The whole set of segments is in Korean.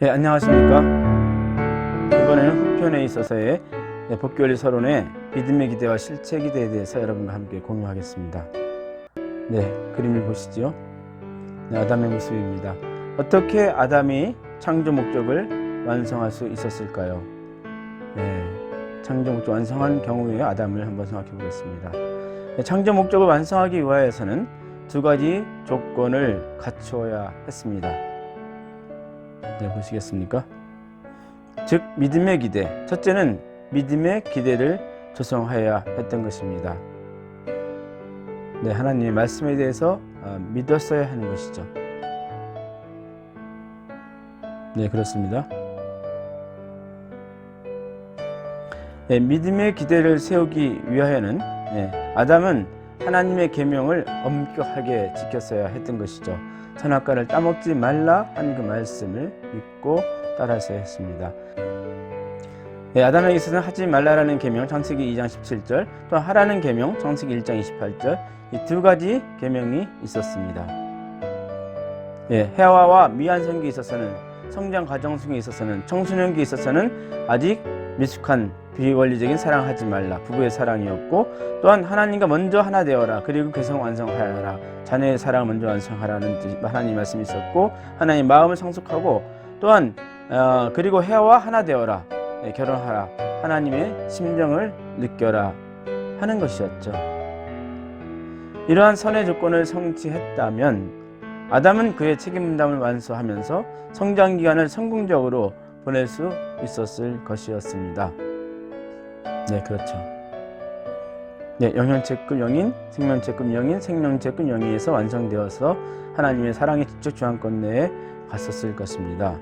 네, 안녕하십니까. 이번에는 후편에 있어서의 네, 복교리 서론의 믿음의 기대와 실체 기대에 대해서 여러분과 함께 공유하겠습니다. 네, 그림을 보시죠. 네, 아담의 모습입니다. 어떻게 아담이 창조 목적을 완성할 수 있었을까요? 네, 창조 목적 완성한 경우의 아담을 한번 생각해 보겠습니다. 네, 창조 목적을 완성하기 위하여서는 두 가지 조건을 갖추어야 했습니다. 네, 보시겠습니까? 즉 믿음의 기대. 첫째는 믿음의 기대를 조성하여야 했던 것입니다. 네, 하나님의 말씀에 대해서 어, 믿었어야 하는 것이죠. 네, 그렇습니다. 네, 믿음의 기대를 세우기 위하여는 네, 아담은 하나님의 계명을 엄격하게 지켰어야 했던 것이죠. 선악과를 따먹지 말라 한 그 말씀을 믿고 따라서야 했습니다. 네, 아담에게 있어서는 하지 말라라는 계명 창세기 2장 17절 또 하라는 계명 창세기 1장 28절 이 두 가지 계명이 있었습니다. 예, 해와와 미완성기에 있어서는 성장 과정 중에 있어서는 청소년기에 있어서는 아직 미숙한 비원리적인 사랑하지 말라. 부부의 사랑이었고 또한 하나님과 먼저 하나 되어라. 그리고 개성 완성하여라. 자녀의 사랑을 먼저 완성하라는 뜻, 하나님 말씀이 있었고 하나님 마음을 성숙하고 또한 어, 그리고 해와 하나 되어라. 네, 결혼하라. 하나님의 심정을 느껴라 하는 것이었죠. 이러한 선의 조건을 성취했다면 아담은 그의 책임 분담을 완수하면서 성장 기간을 성공적으로 보낼 수 있었을 것이었습니다. 네, 그렇죠. 네, 영현체급 영인, 생명체급 영인, 생명체급 영인에서 완성되어서 하나님의 사랑의 지적 주안권 내에 갔었을 것입니다.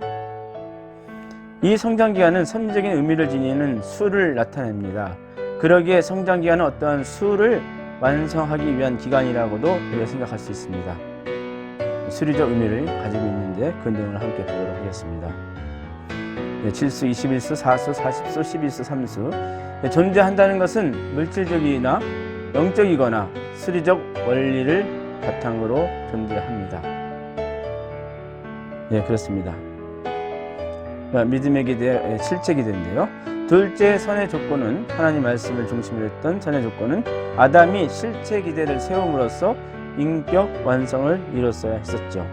이 성장 기간은 선미적인 의미를 지니는 수를 나타냅니다. 그러기에 성장 기간은 어떠한 수를 완성하기 위한 기간이라고도 우리가 생각할 수 있습니다. 수리적 의미를 가지고 있는데 그 내용을 함께 보도록 하겠습니다. 네, 7수, 21수, 4수, 40수, 11수, 3수 네, 존재한다는 것은 물질적이나 영적이거나 수리적 원리를 바탕으로 존재합니다. 네, 그렇습니다. 자, 믿음의 기대, 실제 기대인데요. 둘째 선의 조건은 하나님 말씀을 중심으로 했던 선의 조건은 아담이 실체 기대를 세움으로써 인격 완성을 이뤘어야 했었죠.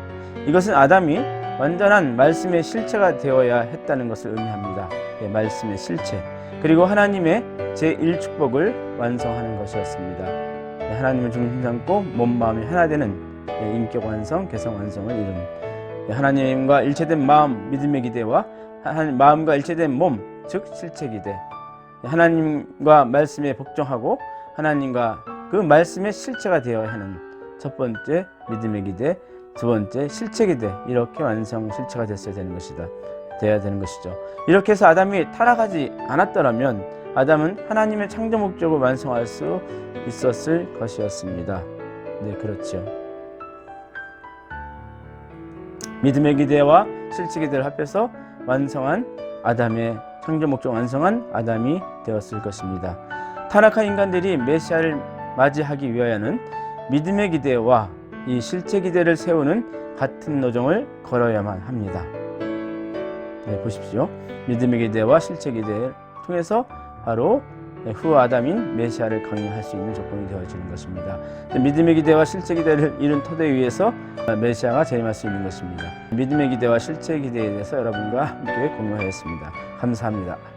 이것은 아담이 완전한 말씀의 실체가 되어야 했다는 것을 의미합니다. 네, 말씀의 실체. 그리고 하나님의 제1축복을 완성하는 것이었습니다. 네, 하나님을 중심 삼고 몸, 마음이 하나 되는 네, 인격 완성, 개성 완성을 이룬 네, 하나님과 일체된 마음, 믿음의 기대와 하나님 마음과 일체된 몸, 즉 실체 기대. 하나님과 말씀에 복종하고 하나님과 그 말씀의 실체가 되어야 하는 첫 번째 믿음의 기대, 두 번째 실체 기대 이렇게 완성 실체가 됐어야 되는 것이다. 돼야 되는 것이죠. 이렇게 해서 아담이 타락하지 않았더라면 아담은 하나님의 창조 목적을 완성할 수 있었을 것이었습니다. 네, 그렇죠. 믿음의 기대와 실체 기대를 합해서 완성한 아담의 창조 목적 완성한 아담이 되었을 것입니다. 타락한 인간들이 메시아를 맞이하기 위하여는 믿음의 기대와 이 실체 기대를 세우는 같은 노정을 걸어야만 합니다. 네, 보십시오. 믿음의 기대와 실체 기대를 통해서 바로 후 아담인 메시아를 강행할 수 있는 조건이 되어지는 것입니다. 믿음의 기대와 실체 기대를 이룬 토대 위에서 메시아가 재림할 수 있는 것입니다. 믿음의 기대와 실체 기대에 대해서 여러분과 함께 공유하였습니다. 감사합니다.